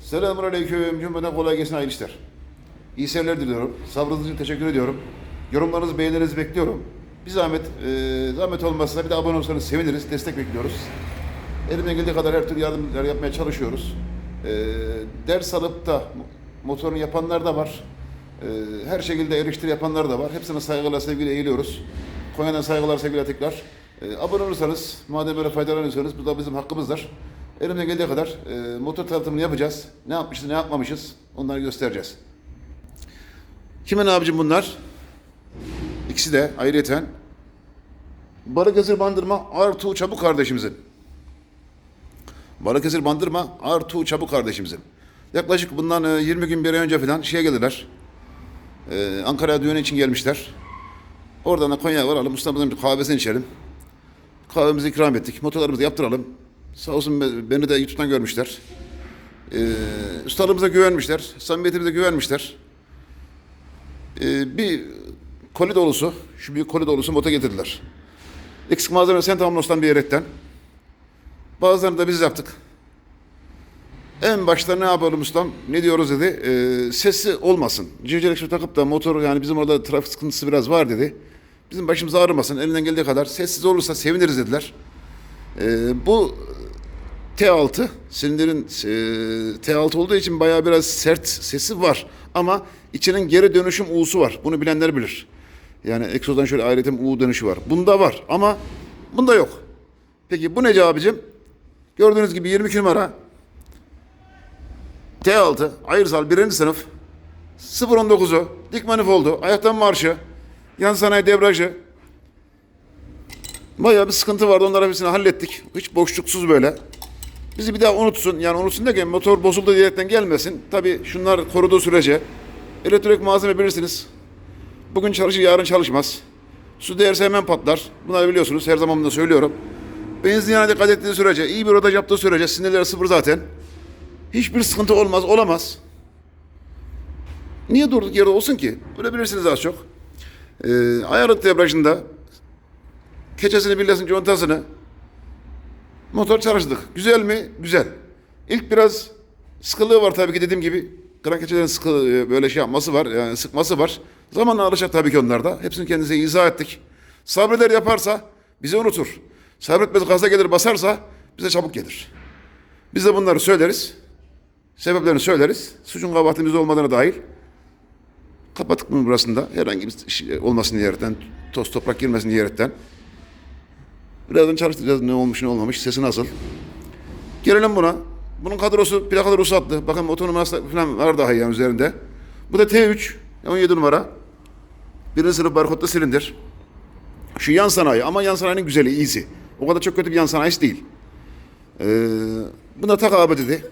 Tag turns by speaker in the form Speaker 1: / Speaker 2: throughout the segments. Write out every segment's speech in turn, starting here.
Speaker 1: Selamun Aleyküm. Cümleden kolay gelsin hayırlı işler. İyi seyirler diliyorum. Sabrınız için teşekkür ediyorum. Yorumlarınızı, beğenilerinizi bekliyorum. Bir zahmet, e, zahmet olmazsa bir de abone olursanız seviniriz. Destek bekliyoruz. Elimden geldiği kadar her türlü yardımlar yapmaya çalışıyoruz. E, ders alıp da motorunu yapanlar da var. E, her şekilde eleştiri yapanlar da var. Hepsine saygıyla, sevgiyle eğiliyoruz. Konya'dan saygılar, sevgiler tekrar. E, abone olursanız, madem böyle faydalanıyorsanız bu da bizim hakkımızdır. Elimden geldiği kadar e, motor tanıtımını yapacağız. Ne yapmışız, ne yapmamışız onları göstereceğiz. Kimin abicim bunlar? İkisi de ayrıyeten Balıkesir Bandırma Artuğ Çabuk kardeşimizin. Balıkesir Bandırma Artuğ Çabuk kardeşimizin. Yaklaşık bundan e, 20 gün bir önce falan şeye geldiler. E, Ankara'ya düğün için gelmişler. Oradan da Konya'ya varalım. Bir kahvesini içelim. Kahvemizi ikram ettik. Motorlarımızı yaptıralım. Sağ olsun be- beni de YouTube'dan görmüşler. E, ustalığımıza güvenmişler. Samimiyetimize güvenmişler. E, bir koli dolusu, şu büyük koli dolusu motor getirdiler. Eksik malzeme sen tamamlasından bir yeretten. Bazılarını da biz yaptık. En başta ne yapalım ustam? Ne diyoruz dedi. Ee, sesi olmasın. Civcilik şu takıp da motoru yani bizim orada trafik sıkıntısı biraz var dedi. Bizim başımız ağrımasın. Elinden geldiği kadar sessiz olursa seviniriz dediler. Ee, bu T6 silindirin e, T6 olduğu için bayağı biraz sert sesi var. Ama içinin geri dönüşüm U'su var. Bunu bilenler bilir. Yani egzozdan şöyle ayrıca U dönüşü var. Bunda var ama bunda yok. Peki bu ne abicim? Gördüğünüz gibi 22 numara T6 Ayırsal 1. sınıf 019'u dik manifoldu ayaktan marşı yan sanayi debriyajı Bayağı bir sıkıntı vardı. Onları hepsini hallettik. Hiç boşluksuz böyle. Bizi bir daha unutsun. Yani unutsun derken motor bozuldu diyerekten gelmesin. Tabii şunlar koruduğu sürece elektrik malzeme bilirsiniz. Bugün çalışır, yarın çalışmaz. Su değerse hemen patlar. Bunları biliyorsunuz. Her zaman da söylüyorum. Benzin yanına dikkat ettiği sürece, iyi bir rodaj yaptığı sürece sinirleri sıfır zaten. Hiçbir sıkıntı olmaz, olamaz. Niye durduk yerde olsun ki? Böyle bilirsiniz az çok. Ee, ayarlık debriyajında keçesini, billesini, contasını motor çalıştırdık. Güzel mi? Güzel. İlk biraz sıkılığı var tabii ki dediğim gibi. Kran keçelerin sıkı böyle şey yapması var, yani sıkması var. Zamanla alışacak tabii ki onlar da. Hepsini kendimize izah ettik. Sabreder yaparsa bizi unutur. Sabretmez gaza gelir basarsa bize çabuk gelir. Biz de bunları söyleriz. Sebeplerini söyleriz. Suçun kabahatimiz olmadığına dahil. Kapattık mı burasında? Herhangi bir şey olmasın diyerekten, toz toprak girmesin diyerekten. Birazdan çalıştıracağız ne olmuş ne olmamış, sesi nasıl. Gelelim buna. Bunun kadrosu, plakaları uzattı. Bakın motor numarası falan var daha yani üzerinde. Bu da T3, 17 numara. Birinci sınıf barkodlu silindir. Şu yan sanayi ama yan sanayinin güzeli, iyisi. O kadar çok kötü bir yan sanayisi değil. Ee, buna tak abi dedi.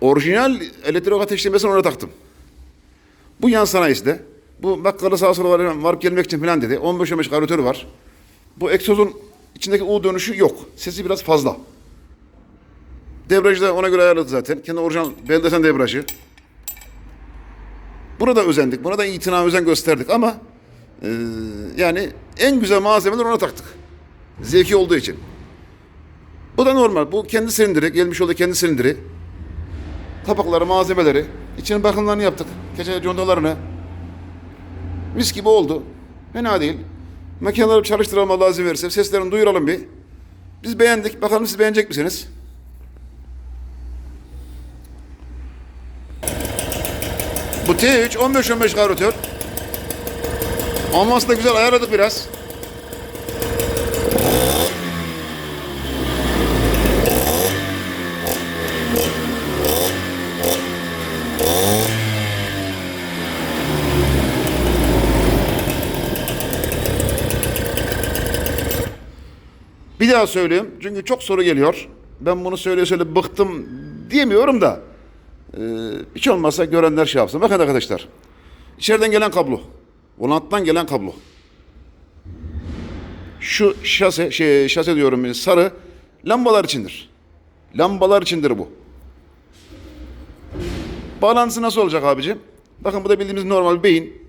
Speaker 1: Orijinal elektrik ateşlemesini ona taktım. Bu yan sanayisi de. Bu bakkalı sağa sola var, varıp gelmek için falan dedi. 15-15 karbüratörü var. Bu egzozun içindeki U dönüşü yok. Sesi biraz fazla. Debriyajı da ona göre ayarladı zaten. Kendi orijinal Beldesen debriyajı. Burada özendik. Buna da itina özen gösterdik ama e, yani en güzel malzemeleri ona taktık. Zevki olduğu için. Bu da normal. Bu kendi silindiri. Gelmiş olduğu kendi silindiri. Kapakları, malzemeleri. İçinin bakımlarını yaptık. Keçe contalarını. Mis gibi oldu. Fena değil. Makineleri çalıştıralım Allah izin verirse. Seslerini duyuralım bir. Biz beğendik. Bakalım siz beğenecek misiniz? Bu T3 15-15 karbüratör. Olması da güzel ayarladık biraz. Bir daha söyleyeyim çünkü çok soru geliyor. Ben bunu söyle söyle bıktım diyemiyorum da. Ee, hiç olmazsa görenler şey yapsın. Bakın arkadaşlar. İçeriden gelen kablo. Volanttan gelen kablo. Şu şase, şey, şase diyorum sarı lambalar içindir. Lambalar içindir bu. Bağlantısı nasıl olacak abicim? Bakın bu da bildiğimiz normal beyin.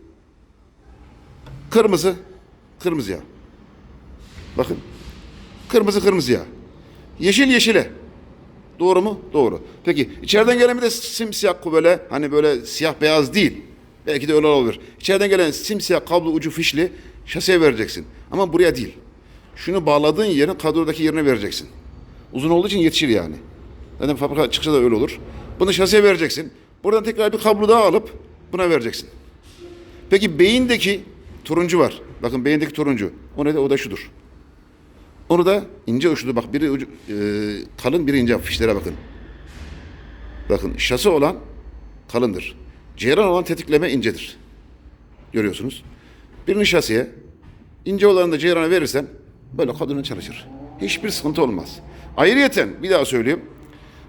Speaker 1: Kırmızı. Kırmızı ya. Bakın. Kırmızı kırmızıya. Yeşil yeşile. Doğru mu? Doğru. Peki içeriden gelen bir de simsiyah böyle hani böyle siyah beyaz değil. Belki de öyle olabilir. İçeriden gelen simsiyah kablo ucu fişli şaseye vereceksin. Ama buraya değil. Şunu bağladığın yerin kadrodaki yerine vereceksin. Uzun olduğu için yetişir yani. Zaten fabrika çıkışta da öyle olur. Bunu şaseye vereceksin. Buradan tekrar bir kablo daha alıp buna vereceksin. Peki beyindeki turuncu var. Bakın beyindeki turuncu. O ne de o da şudur. Onu da ince uçlu bak biri ucu, e, kalın biri ince fişlere bakın. Bakın şası olan kalındır. Ceyran olan tetikleme incedir. Görüyorsunuz. Birini şasiye ince olanı da ceyrana verirsen böyle kadına çalışır. Hiçbir sıkıntı olmaz. Ayrıyeten bir daha söyleyeyim.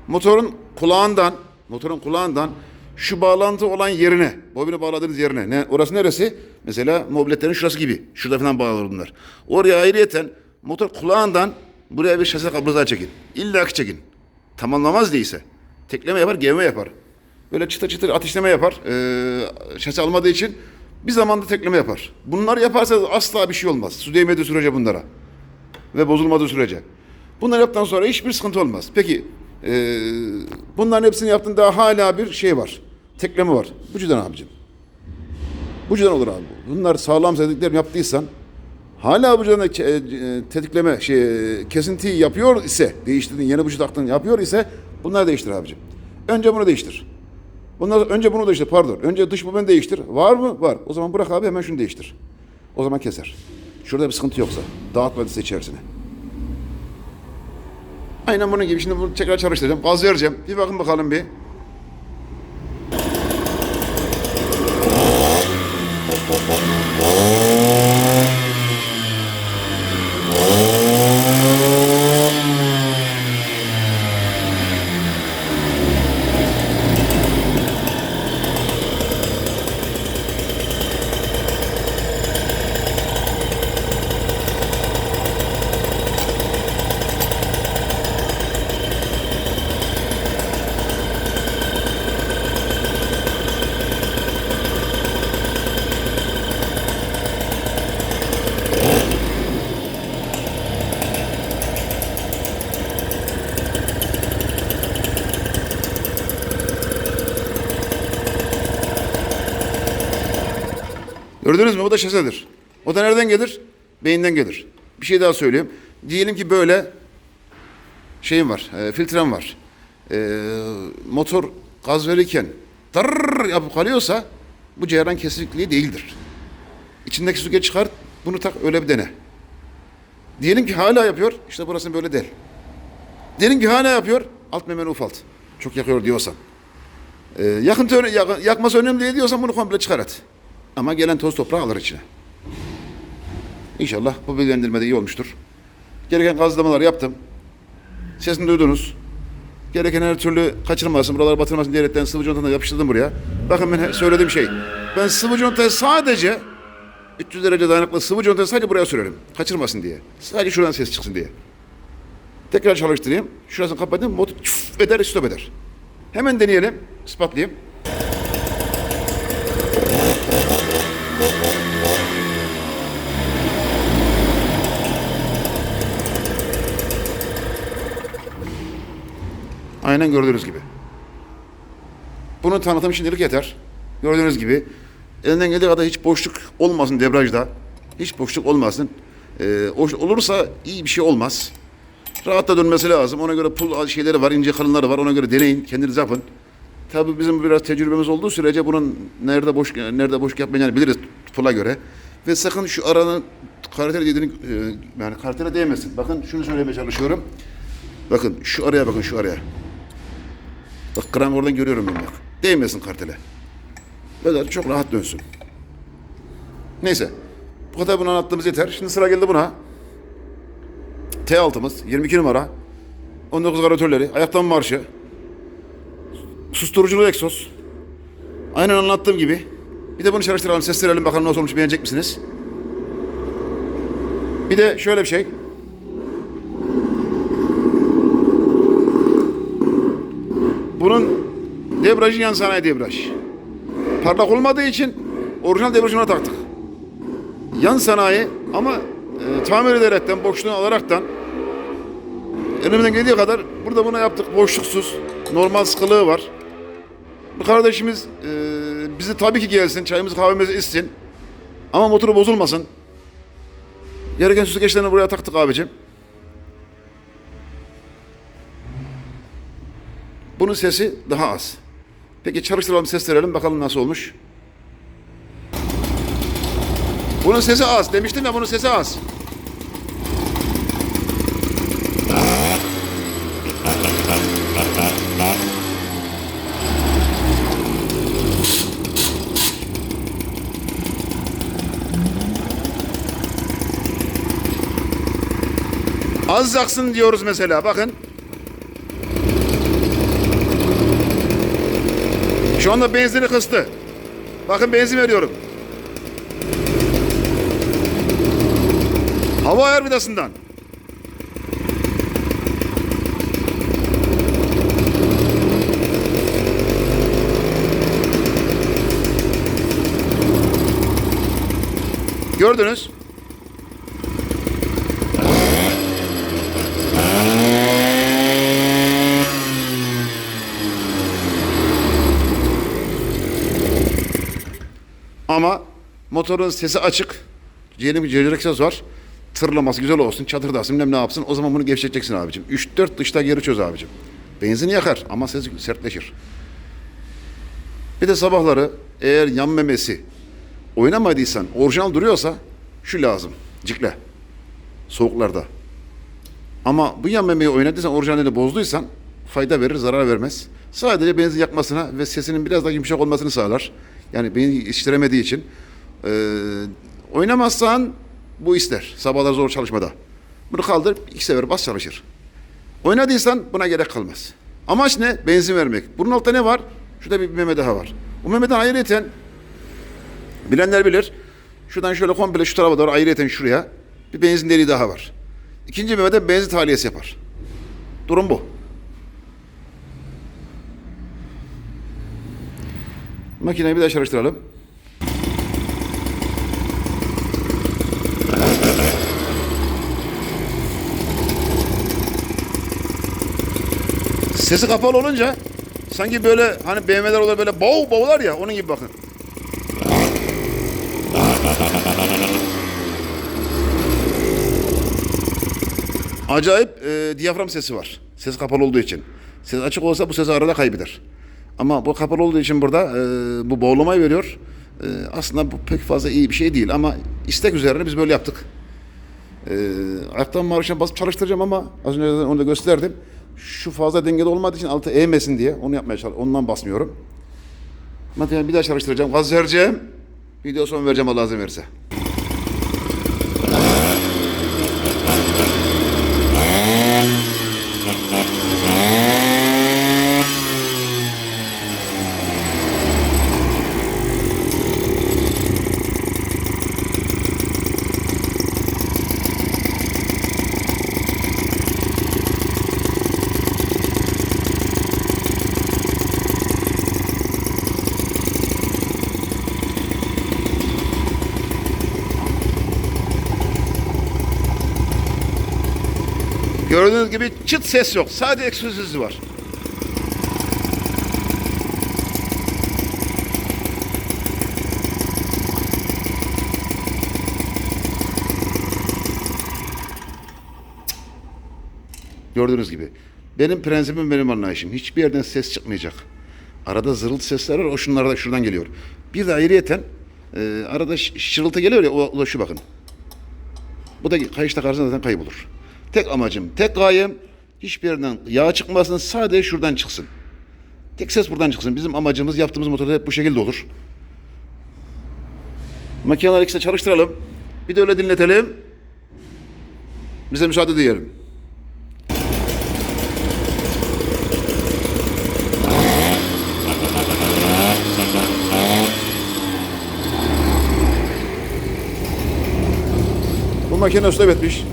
Speaker 1: Motorun kulağından motorun kulağından şu bağlantı olan yerine, bobini bağladığınız yerine, ne, orası neresi? Mesela mobiletlerin şurası gibi. Şurada falan bağlanır bunlar. Oraya ayrıyeten motor kulağından buraya bir şase kablosu çekin. İlla ki çekin. Tamamlamaz değilse. Tekleme yapar, gevme yapar. Böyle çıtır çıtır ateşleme yapar. Ee, şase almadığı için bir zamanda tekleme yapar. Bunları yaparsanız asla bir şey olmaz. Su değmediği sürece bunlara. Ve bozulmadığı sürece. Bunları yaptıktan sonra hiçbir sıkıntı olmaz. Peki ee, bunların hepsini yaptın daha hala bir şey var. Tekleme var. Bucudan abicim. Bucudan olur abi. Bunlar sağlam tetiklerim yaptıysan hala bucudan e, tetikleme şey kesintiyi yapıyor ise değiştirdin yeni bucu taktın yapıyor ise bunları değiştir abicim. Önce bunu değiştir. Bunlar önce bunu değiştir pardon. Önce dış bobini değiştir. Var mı? Var. O zaman bırak abi hemen şunu değiştir. O zaman keser. Şurada bir sıkıntı yoksa. Dağıtmadıysa içerisine. Aynen bunun gibi. Şimdi bunu tekrar çalıştıracağım. Gaz vereceğim. Bir bakın bakalım bir. Gördünüz mü? O da şasedir. O da nereden gelir? Beyinden gelir. Bir şey daha söyleyeyim. Diyelim ki böyle şeyim var, e, filtrem var. E, motor gaz verirken tırrrr yapıp kalıyorsa bu ceyran kesikliği değildir. İçindeki geç çıkar, bunu tak öyle bir dene. Diyelim ki hala yapıyor, işte burasını böyle del. Diyelim ki hala yapıyor, alt memeni ufalt. Çok yakıyor diyorsan. E, yakın tö- yak- yakması önemli değil diyorsan bunu komple çıkar et. Ama gelen toz toprağı alır içine. İnşallah bu bilgilendirme de iyi olmuştur. Gereken gazlamaları yaptım. Sesini duydunuz. Gereken her türlü kaçırmasın, buraları batırmasın diyerekten sıvı contanı yapıştırdım buraya. Bakın ben söylediğim şey. Ben sıvı contayı sadece 300 derece dayanıklı sıvı contayı sadece buraya sürerim. Kaçırmasın diye. Sadece şuradan ses çıksın diye. Tekrar çalıştırayım. Şurasını kapatayım. Motor çuf eder, stop eder. Hemen deneyelim. ispatlayayım. Aynen gördüğünüz gibi. Bunun tanıtım şimdilik yeter. Gördüğünüz gibi elinden geldiği kadar hiç boşluk olmasın debrajda. Hiç boşluk olmasın. Ee, olursa iyi bir şey olmaz. Rahat da dönmesi lazım. Ona göre pul şeyleri var, ince kalınları var. Ona göre deneyin, kendiniz yapın. Tabii bizim biraz tecrübemiz olduğu sürece bunun nerede boş nerede boş yapmayacağını biliriz pula göre. Ve sakın şu aranın karakteri dediğini e, yani karakteri değmesin. Bakın şunu söylemeye çalışıyorum. Bakın şu araya bakın şu araya. Bak gram oradan görüyorum ben bak. Değmesin kartele. Böyle çok rahat dönsün. Neyse. Bu kadar bunu anlattığımız yeter. Şimdi sıra geldi buna. T6'mız 22 numara. 19 karatörleri. Ayaktan marşı. Susturuculu egzoz. Aynen anlattığım gibi. Bir de bunu çalıştıralım, seslenelim bakalım nasıl olmuş beğenecek misiniz? Bir de şöyle bir şey. Bunun debrajı yan sanayi debraj. Parlak olmadığı için orijinal debrajına taktık. Yan sanayi ama e, tamir ederekten, boşluğunu alaraktan Elimizden geldiği kadar burada bunu yaptık. Boşluksuz. Normal sıkılığı var. Bu kardeşimiz e, bizi tabii ki gelsin. Çayımızı kahvemizi içsin. Ama motoru bozulmasın. Gereken süzgeçlerini buraya taktık abicim. Bunun sesi daha az. Peki çalıştıralım ses bakalım nasıl olmuş. Bunun sesi az. Demiştim ya bunun sesi az. Az yaksın diyoruz mesela bakın. Şu anda benzini kıstı. Bakın benzin veriyorum. Hava ayar vidasından. Gördünüz. Ama motorun sesi açık. Yeni bir direksiyon var. Tırlaması güzel olsun, çatırdasın, bilmem ne yapsın. O zaman bunu gevşeteceksin abicim. 3-4 dışta geri çöz abicim. Benzin yakar ama sesi sertleşir. Bir de sabahları eğer yan memesi oynamadıysan, orijinal duruyorsa şu lazım. Cikle. Soğuklarda. Ama bu yan memeyi oynadıysan, orijinalini bozduysan fayda verir, zarar vermez. Sadece benzin yakmasına ve sesinin biraz daha yumuşak olmasını sağlar. Yani beni yetiştiremediği için. Ee, oynamazsan bu ister. Sabahlar zor çalışmada. Bunu kaldır, iki sefer bas çalışır. Oynadıysan buna gerek kalmaz. Amaç ne? Benzin vermek. Bunun altında ne var? Şurada bir meme daha var. Bu memeden ayrıyeten bilenler bilir. Şuradan şöyle komple şu tarafa doğru ayrıyeten şuraya bir benzin deliği daha var. İkinci memeden benzin tahliyesi yapar. Durum bu. Makineyi bir daha çalıştıralım. Sesi kapalı olunca sanki böyle hani BMW'ler olur böyle bow bowlar ya onun gibi bakın. Acayip e, diyafram sesi var. Ses kapalı olduğu için. Ses açık olsa bu sesi arada kaybeder. Ama bu kapalı olduğu için burada e, bu boğulamayı veriyor. E, aslında bu pek fazla iyi bir şey değil ama istek üzerine biz böyle yaptık. E, ayaktan marşa basıp çalıştıracağım ama az önce onu da gösterdim. Şu fazla dengede olmadığı için altı eğmesin diye onu yapmaya çalışıyorum. Ondan basmıyorum. Materyal bir daha çalıştıracağım. Gaz vereceğim. Video son vereceğim Allah izin verirse. Gördüğünüz gibi çıt ses yok. Sadece egzoz var. Gördüğünüz gibi. Benim prensibim, benim anlayışım. Hiçbir yerden ses çıkmayacak. Arada zırıltı sesler var. O şunlar da şuradan geliyor. Bir de ayrıyeten e, arada şırıltı geliyor ya. O, o da şu bakın. Bu da kayışta karşısında zaten kaybolur. Tek amacım, tek gayem hiçbir yerden yağ çıkmasın. Sadece şuradan çıksın. Tek ses buradan çıksın. Bizim amacımız yaptığımız motorda hep bu şekilde olur. Makineleri ikisini çalıştıralım. Bir de öyle dinletelim. Bize müsaade diyelim. Bu makine stop etmiş.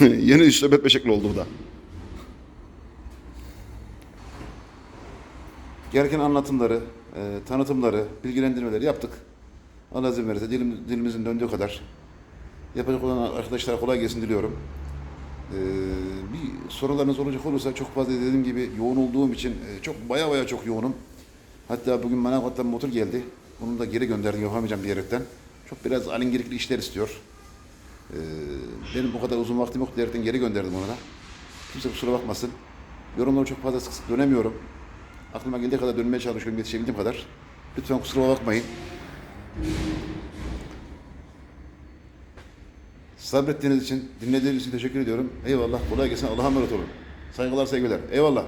Speaker 1: Yeni üç nöbet şekli oldu bu da. Gereken anlatımları, e, tanıtımları, bilgilendirmeleri yaptık. Allah izin verirse dilim, dilimizin döndüğü kadar. Yapacak olan arkadaşlara kolay gelsin diliyorum. Ee, bir sorularınız olacak olursa çok fazla dediğim gibi yoğun olduğum için e, çok baya baya çok yoğunum. Hatta bugün Manavgat'tan motor geldi. Onu da geri gönderdim yapamayacağım diyerekten. Çok biraz alengirikli işler istiyor. Ee, benim bu kadar uzun vaktim yok diyerekten geri gönderdim onu da. Kimse kusura bakmasın. Yorumları çok fazla sık sık dönemiyorum. Aklıma geldiği kadar dönmeye çalışıyorum yetişebildiğim kadar. Lütfen kusura bakmayın. Sabrettiğiniz için, dinlediğiniz için teşekkür ediyorum. Eyvallah, kolay gelsin. Allah'a emanet olun. Saygılar, sevgiler. Eyvallah.